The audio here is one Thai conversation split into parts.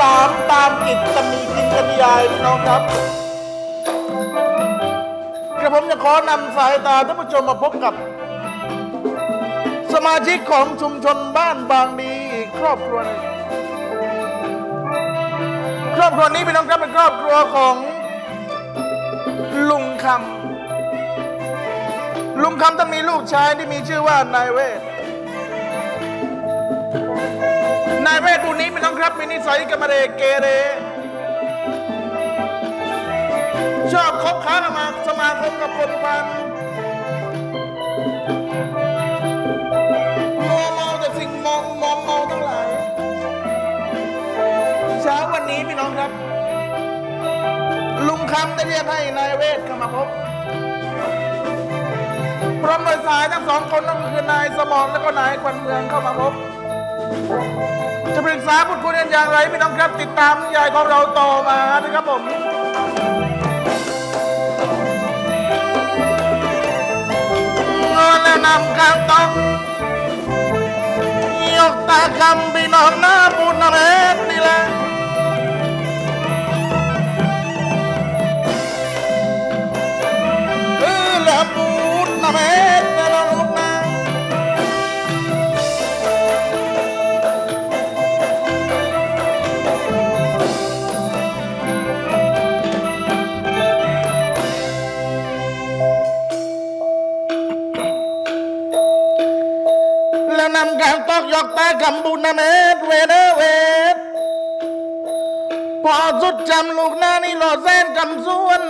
สามกิจจะมีกินกันยายพี่น้องครับกระผมจะขอนำสายตาท่านผู้ชมมาพบกับ สมาชิกของชุมชนบ้านบางดีอีกครอบครัวหนึงครอบครัวนี้พี่น้องครับเป็นครอบครัวของลุงคำลุงคำต้องมีลูกชายที่มีชื่อว่านายเวท นายเวทผู้นี้พี่น้องครับมีนิสัยกรรมเรเกเร ชอบคบค้าสมาสมาคมกับคนพันมัวเมาแต่สิ่งมองมองเมาทั้งหลาย เช้าวันนี้พี่น้องครับ ลุงคำได้เรียกให้นายเวทเข้ามาพบพร้อมโดยสายทั้งสองคนนั่นก็คือนายสมรและก็นายควันเมืองเข้ามาพบ จะปรึกษาพูดคุยกันอย่างไรพี่น้องครับติดตามนิยายของเราต่อมานะครับผมและนำการต้องยกตาคำพี่น้องหน้าปูนนาเมตนี่แหละเออละปูนนาเมต อแสนกำส่วน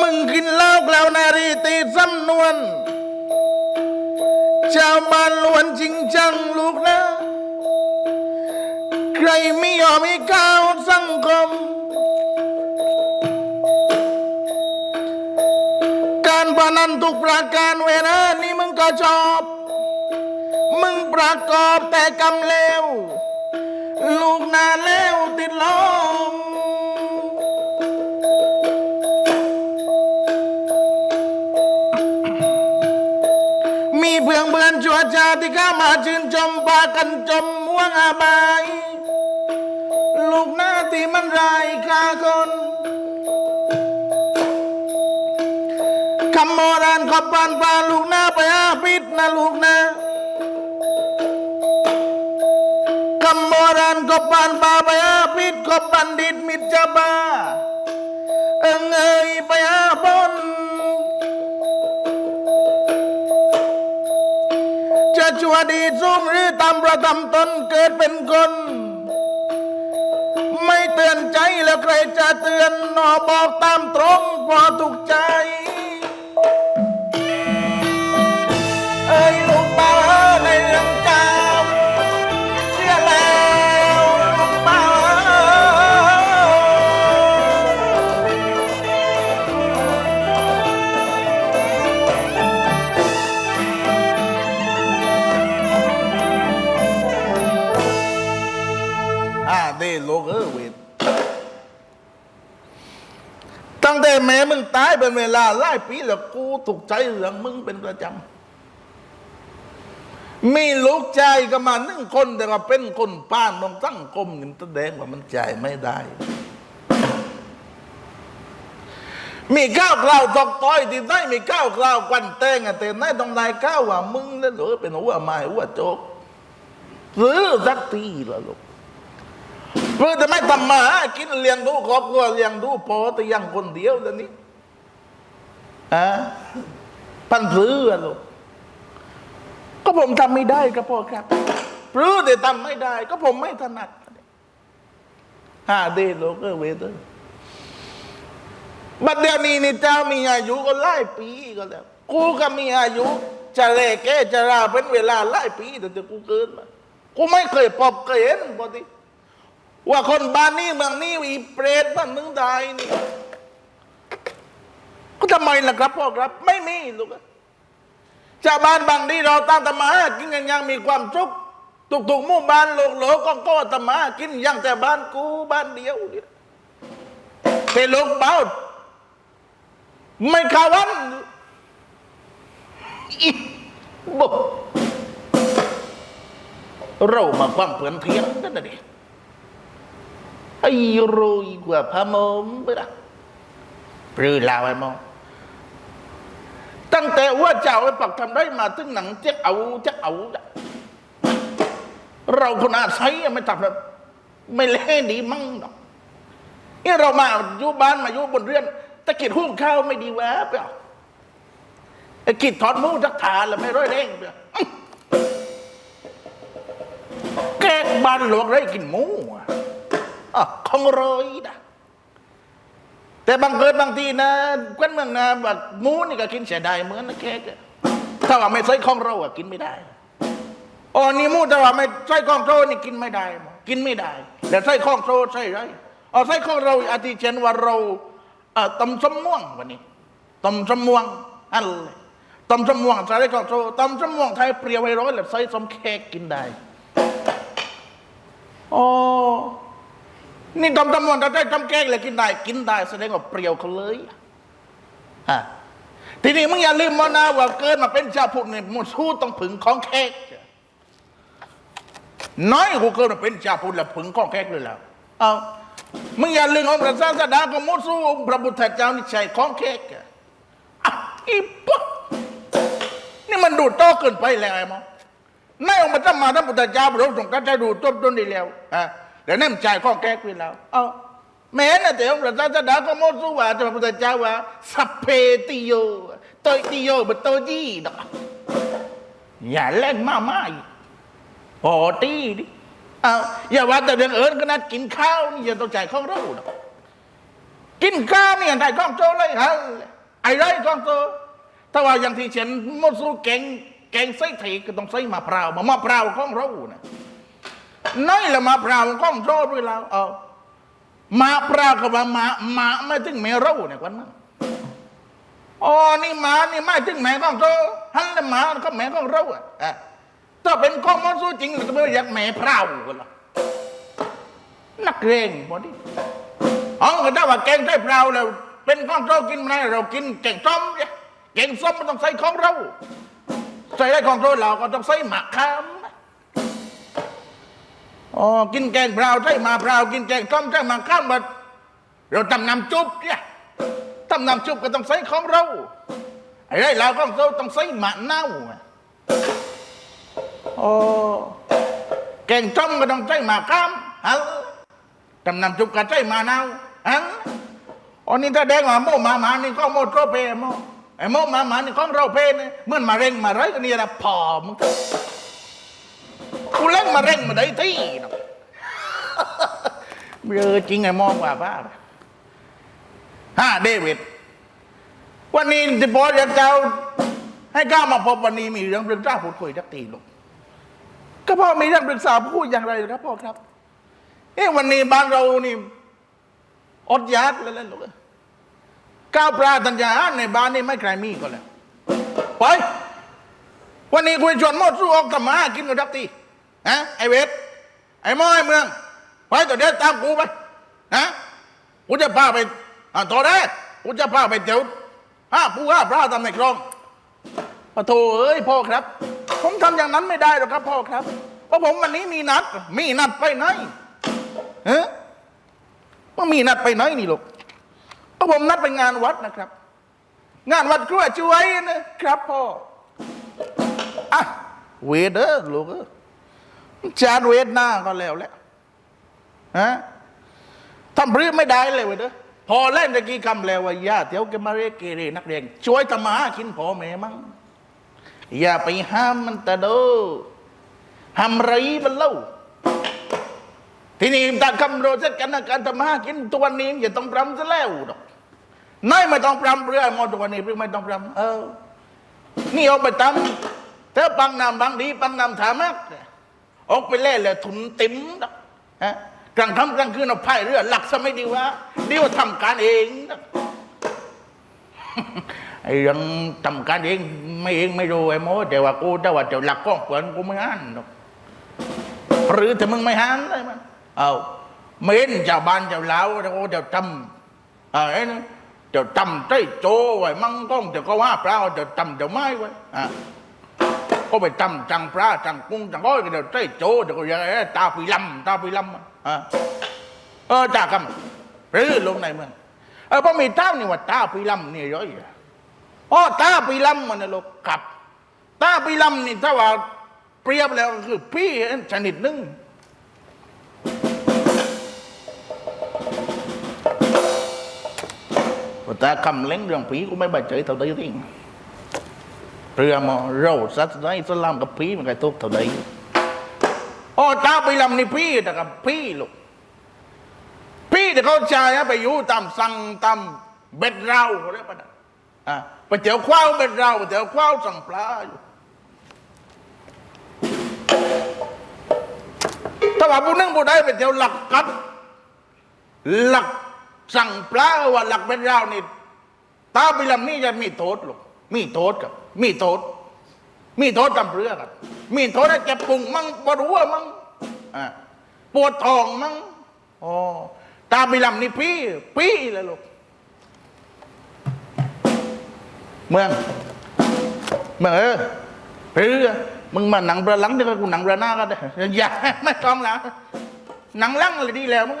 มึงกินเหล้าแล้วนารีตีสำนวนชาวบ้านล้วนจริงจังลูกนะ ใครไม่ยอมให้ก้าว ทุกประการเวลานี่มึงก็ชอบ มึงประกอบแต่กำเลวลูกนาแล้วติดลมมีเพื่อนเพื่อนชัวชาที่ข้ามาชื่นชมพากันจมม่วงอาบาย ลูกหน้าที่มันไราณขอบปานปลาลูกหน้าไปอาปิดนะลูกนะคำโบราณขอบปานปาไปอาปิดขอบบัณฑิตมิตรจะบ้าเอิงเอยไปอาบนจะชั่วดีสูงหรือตามประทำตนเกิดเป็นคนไม่เตือนใจแล้วใครจะเตือนหนอบอกตามตรงพอถูกใจ ตั้งแต่แม่มึงตายเป็นเวลาหลายปีแล้วกูถูกใจเรื่องมึงเป็นประจำ มีลูกชายก็มาหนึ่งคนแต่ว่าเป็นคนป้านของสังคมนี่มันแสดงว่ามันใจไม่ได้ มีก้าวกล่าวตอกต้อยที่ได้มีก้าวกล่าวกันแตงอะแต่ไหนต้องนายก้าวว่ามึงนั่นหรือเป็นหัวไม้หัวโจกหรือสักทีละลูก เพื่อจะไม่ทำมาหากินเลี้ยงดูครอบครัวเลี้ยงดูพ่อแต่ยังคนเดียวแล้วนี่อะพันซื้อลูกก็ผมทำไม่ได้ครับพ่อครับหรือแต่ทำไม่ได้ ก็ผมไม่ถนัดหาเดโลกเออเวเตอร์บัดเดี๋ยวนี้นี่เจ้ามีอายุก็หลายปีก็แล้วกูก็มีอายุ จะแลแก่จะราเป็นเวลาหลายปีแต่จะกูเกินมากูไม่เคยพบเคยเห็นพอดี ว่าคนบ้านนี้เมืองนี้อีเปรตบ้านเมืองใดนี่ก็ทำไมล่ะครับพ่อครับ ไม่มีลูกชาวบ้านบางที่เราตั้งธรรมากินกันยังมีความสุขทุกๆหมู่บ้านโลกโลกก็ก็ธรรมาหากินยังแต่บ้านกูบ้านเดียวเนี่ยเป็นโลกเบาไม่ขาวันอีบเรามาความเปลือนเพียงกันนะดิ ไอ้โรยกว่าพะมมไปละปรือลาวไอ้มอง ตั้งแต่ว่าเจ้าไอ้ปักทำได้มาถึงหนังเจ๊กเอาเจ๊กเอา เราคนอาศัยไม่ทำแบบไม่เล่นดีมั่งหรอกนี่เรามาอยู่บ้านมาอยู่บนเรือนตะกิดหุ้มข้าวไม่ดีวะเปล่าไอ้กิดถอดหมูจักฐานแล้วไม่ร้อยแรงเปล่าแกกบ้านหลวงไรกินหมู อะอะของโรยนะแต่บางเกิดบางทีนะกวนเมืองนะแบบมูนี่ก็กินเสียดายเหมือนนะแกกอะถ้าว่าไม่ใส่ของเราอะกินไม่ได้อ๋อนี่มูแต่ว่าไม่ใส่ของโรนี่กินไม่ได้ กินไม่ได้แต่ใส่ของโรใส่ไรอ๋อใส่ของเราอาทิเช่นว่าเราเอ่อตำสมม่วงวันนี้ตำสมม่วงอันเลยตำสมม่วงใส่ของโรตำสมม่วงไทยเปรี้ยวไว้ร้อยแล้วใส่สมแขกกินได้อ๋อ นี่ตำตำมวนตำได้ตำแกงเลยกินได้ กินได้แสดงว่าเปรี้ยวเขาเลยฮะทีนี้มึงอย่าลืมว่านะว่าเกิดมาเป็นชาวพุทธเนี่ยมุสู้ต้องผึ่งของแขกน้อยกูเกิดมาเป็นชาวพุทธแล้วผึ่งของแขกเลยแล้วเอามึงอย่าลืมองค์พระศาสดาก็มุสู้องค์พระพุทธเจ้านี่ใช่ของแขกอะอะอีปุ๊นี่มันดูโตเกินไปแล้วไอ้มอนายองค์พระสัมมาสัมพุทธเจ้าพระองค์ทรงตรัสให้ดูดต้นต้นดีแล้วอะ เดี๋ยวนั่นใจายข้อแก้ขึ้นแล้วเอาแม้นะแต่องค์พระศาสดาก็โมสุว่าแต่พระพุทธเจ้าว่าสัพเพติโยโตยติโยบโตจีดอกอย่าเล่นมาไม่โอ้ตีดิเอาอย่าว่าแต่เรื่องเอิญขนาดกินข้าวนี่ย่าต้องจ่ายข้องเราดอกกินข้าวนี่ย่างไรข้องโจเลยฮะไอ้ไรข้องโจถ้าว่าอย่างที่เช่นโมสุแกงแกงไส้ไถก็ต้องใส่มะพร้าวมะมะพร้าวของเรานะ น้อยละมะพร้าวของโจด้วยแล้วเอามะพร้าวกับว่ามะมะไม่ถึงแม่เราเนี่ยกวนมั้งอ๋อนี่มานี่ไม่ถึงแม่ของโจฮันละมาก็แม่ของเราอะอะถ้าเป็นข้องโมสุจริงเราจะไม่อยากแม่พร้าวกันหรอนักเรงพอดีอ๋อก็ถ้าว่าแกงไส้พร้าวแล้วเป็นข้องโจกินไม่ได้เรากินแกงส้มเนี่ยแกงส้มมันต้องใส่ของเรา ใส่ได้ของโทษเราก็ต้องใส่หมักคาม อ๋อกินแกงเปล่าใส่มาเปล่ากินแกงต้มใส่มักข้ามแบบเราทำน้ำจุ๊บเนี่ยทำน้ำจุ๊บก็ต้องใส่ของเราไอ้ไรเราของเราต้องใส่หมักเน่าอะอ๋อแกงต้มก็ต้องใส่หมากข้ามฮะทำน้ำจุ๊บก็ใส่หมาเน่าฮะอ๋อนี่ถ้าแดงว่าโมหมาหมานี่ก็โมโตเปโมไอ้โมมาหมานี่ของเราเพนเนี่ยเหมื่อนมาเร่งมาไรกันนี่นะพอมึง กูเล่นมาเร่งมาได้ที่นะเออจริงไอ้มองว่าบ้าฮ่าเดวิด วันนี้ที่พอจะเจ้า ให้ก้าวมาพบวันนี้มีเรื่องปรึกษาพูดคุยทักทีลูกก็พ่อมีเรื่องปรึกษาพูดอย่างไรครับพ่อครับ เอ๊ะวันนี้บ้านเรานี่อดอยากเลยแล้วลูกเอ้ยก้าวปลาตัญญาในบ้านนี่ไม่ใครมีก็แล้วไปวันนี้กูจะชวนหมดสู้ออกทำมาหากินกันทักที ฮะไอเวทไอม้อไอเมืองไปตัวเดียวตามกูไปฮะกูจะพาไปอ่าต่อได้กูจะพาไปเดี๋ยวห้าปูห้าปลาทำในคลองปะโถเอ้ยพ่อครับ ผมทำอย่างนั้นไม่ได้หรอกครับพ่อครับ เพราะผมวันนี้มีนัด มีนัดไปไหนฮะว่ามีนัดไปไหนนี่ลูกเพราะผมนัดไปงานวัดนะครับ งานวัดกล้วยช่วยนะครับพ่ออะเวเด้อลูกเอ้ย จานเวทหน้าก็แล้วแหละฮะทำเรื้อไม่ได้เลยเว้ยเด้อพอเล่นตะกี้คำแล้วว่าอย่าเดี๋ยวแกมาเรียกเกเรนักเรียนช่วยทำมาหากินพ่อแม่มั่งอย่าไปห้ามมันแต่เด้อห้ามไรมันเล่าทีนี้ถ้าคำโรเสร็จกันนะการทำมาหากินตัวนี้อย่าต้องปรำซะแล้วดอกนายไม่ต้องปรำเรื่อยมอตัวนี้เพื่อไม่ต้องปรำเออ นี่เอาไปทำเธอปังนำบางดีปังนำถามัก ออกไปเล่เลยทุนติ๋มดอกฮะกลางค่ำกลางคืนเอาไพ่เรือ หลักซะไม่ดีวะดีว่าทำการเองดอกไอ้เรื่องทำการเองไม่เองไม่รู้ไอ้โมแต่ว่ากูแต่ว่าเจ้าหลักก้องเปิดกูไม่อ่านดอกหรือถ้ามึงไม่หันเลยมันเอาเม้นเจ้าบ้านเจ้าเล้าเจ้าเจ้าทำเอะไรนะเจ้าทำใจโจไว้มั่งก้องเจ้าก็ว่าเปล่าเจ้าทำเจ้าไม้ไว้อะ ก็ไปจำจังปลาจังกุ้งจังก้อยกันเดี๋ยวใจโจเดี๋ยวก็ยังไงตาปีลำตาปีลำอะเออจากกันหรือลงในเมืองเออพอมีท่านี่ว่าตาปีลำนี่ร้อยอ๋อตาปีลำมันนะลูกขับ ตาปีลำนี่ถ้าว่าเปรียบแล้วก็คือพี่ชนิดหนึ่งแต่คำเล้งเรื่องผีกูไม่บาดเจ็บเท่าใดทิ้ง รือมาเราสัตว์ในสลามกับผีมันก็ทุกเท่าใดอ๋อจ้าไปลำนี่พี่แต่กับพี่ลูกพี่แต่เขาใจนะไปอยู่ตามสั่งตามเบ็ดเราเขาเรียกปะนะอะไปเจียวข้าวเบ็ดเราไปเจียวข้าวสั่งปลาอยู่ถ้าว่าผู้นึงผู้ใดไปเจียวหลักกัดหลักสั่งปลาว่าหลักเป็นเรานี่ตาบิลำนี่จะมีโทษหรอกมีโทษกับ มีโทษ มีโทษกับเรือกับมีโทษให้เจ็บปุ่งมั่งปวดหัวมั่งอ่าปวดท้องมั่งอ๋อตาบิลำนี่พี่พี่เลยลูกเมืองเมืองเออเรือมึงมาหนังประหลังเดี๋ยวกูหนังประหน้าก็ได้อย่าไม่ต้องแล้วหนังลังอะไรดีแล้วมึง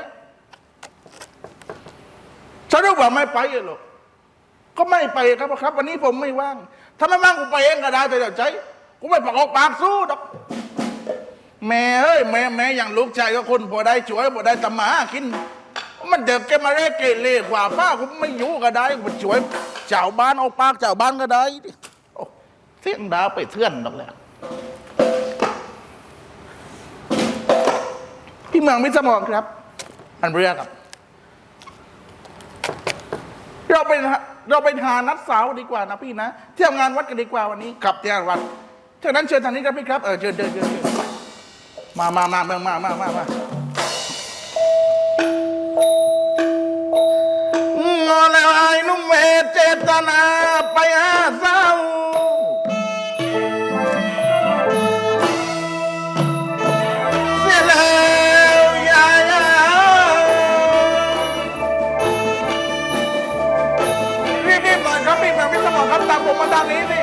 สรุปว่าไม่ไปหรอกก็ไม่ไปครับครับ วันนี้ผมไม่ว่าง ถ้าไม่ว่างกูไปเองก็ได้แต่เดี๋ยวใจ กูไม่ปากออกปากสู้ดอกแม่เอ้ยแม่แม่อย่างลูกชายก็คนพอได้ช่วยพอได้ตำมาหากิน มันเด็กแกมาเร่เกเรกว่าป้ากูไม่อยู่ก็ได้กูช่วยเจ้าบ้านเอาปากเจ้าบ้านก็ได้โอ้เสียงดาวไปเทื่อนดอกแล้วพี่เมืองมิสมองครับ อันเรือครับ เราเป็น เราไปหานัดสาวดีกว่านะพี่นะ เที่ยวงานวัดกันดีกว่าวันนี้ขับเที่ยววัดฉะนั้นเชิญทางนี้ครับพี่ครับเออเชิญเดินเชิญเชิญมามามาเมืองมามามามาแล้วไอ้นุ่มเวทเจตนาไปหาสา พี่ส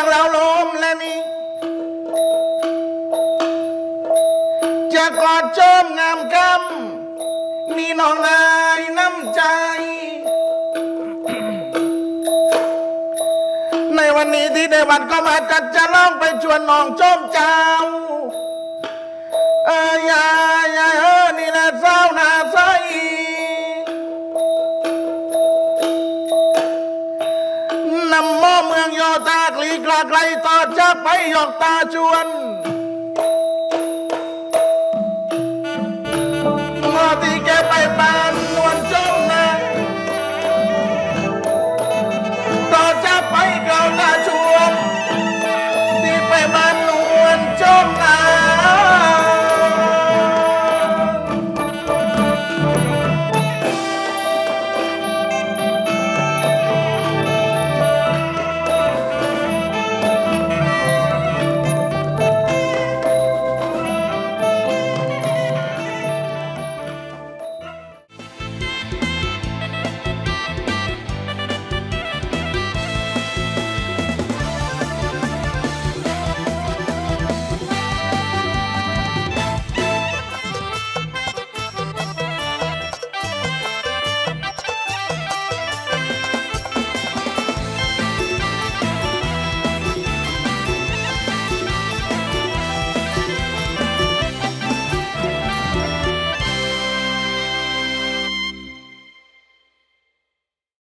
างเราลมและนี่จะกอดชมงามกำนี่น้องนายน้ำใจ ในวันนี้ที่ได้วันก็มาจัดจะร้องไปชวนน้องชมเจ้า เอ้ยยายยายเออนี่แหละเศร้าหนาใสนำหม้า ไกลต่อจากไปหยอกตาชวน